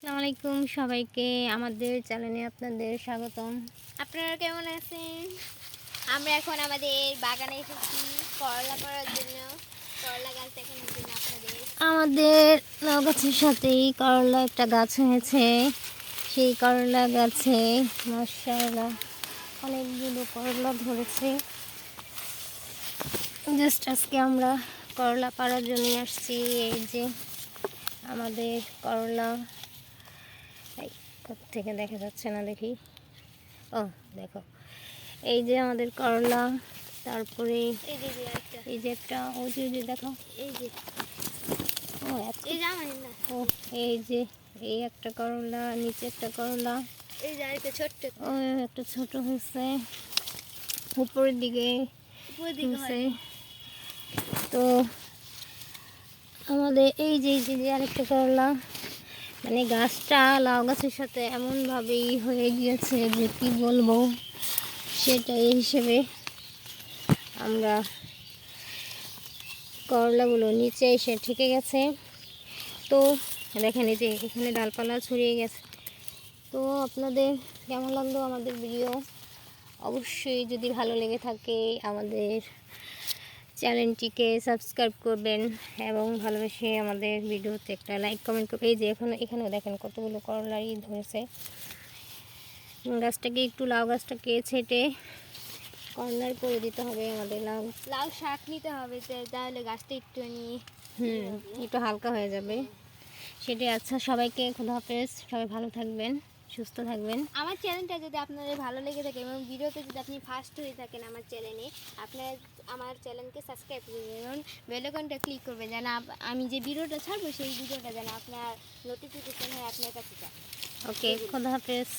আসসালামু আলাইকুম সবাইকে, আমাদের চ্যানেলে আপনাদের স্বাগতম। আপনারা কেমন আছেন? আমরা এখন আমাদের বাগানে এসেছি, করলা করার জন্য। করলা গাছ দেখানোর আমাদের গাছের সাথেই করলা একটা গাছ হয়েছে। সেই করলা গাছে মাসাল্লাহ অনেকগুলো করলা ধরেছে। জাস্ট আজকে আমরা করলা পাড়ার জন্য আসছি। এই যে আমাদের করলা এই থেকে দেখা যাচ্ছে না দেখি। ও দেখো। এই যে আমাদের করলা তারপরে এই যে একটা। এই যে ওই যে দেখো। এই যে। ও ও এই যে এই একটা করলা নিচে একটা করলা। এই যে আরেকটা ছোট্ট ও একটা ছোট হয়েছে। উপরের দিকে হয়েছে। তো আমাদের এই যে এই যে আরেকটা করলা। মানে গাছটা, লাউ গাছের সাথে এমনভাবেই হয়ে গিয়েছে যে কী বলব? সেটা এই হিসেবে আমরা করলাগুলো নিচে এসে ঠেকে গেছে। তো দেখেন যে এখানে ডালপালা ছড়িয়ে গেছে। তো আপনাদের কেমন লাগল আমাদের ভিডিও অবশ্যই যদি ভালো লেগে থাকে আমাদের চ্যানেলটিকে সাবস্ক্রাইব করবেন এবং ভালোবেসে আমাদের ভিডিওতে একটা লাইক কমেন্ট করবে এই যে এখন এখানেও দেখেন কতগুলো করলাই ধরেছে। গাছটাকে একটু লাউ গাছটাকে ছেটে কর্নার করে দিতে হবে আমাদের লাউ। লাউ শাক নিতে হবে তাহলে গাছটা একটু নিয়ে হুম একটু হালকা হয়ে যাবে। সেটাই আচ্ছা সবাইকে খুদা হাফেজ সবাই ভালো থাকবেন। সুস্থ থাকবেন। আমার চ্যানেলটা যদি আপনাদের ভালো লেগে থাকে এবং ভিডিওতে যদি আপনি ফার্স্ট হয়ে থাকেন আমার চ্যানেলে আপনার আমার চ্যানেলকে সাবস্ক্রাইব করবেন এবং বেলকনটা ক্লিক করবেন যেন আমি যে ভিডিওটা ছাড়বো সেই ভিডিওটা যেন আপনার নোটিফিকেশন হয় আপনার কাছে যায়। ওকে খোদা হাফেজ।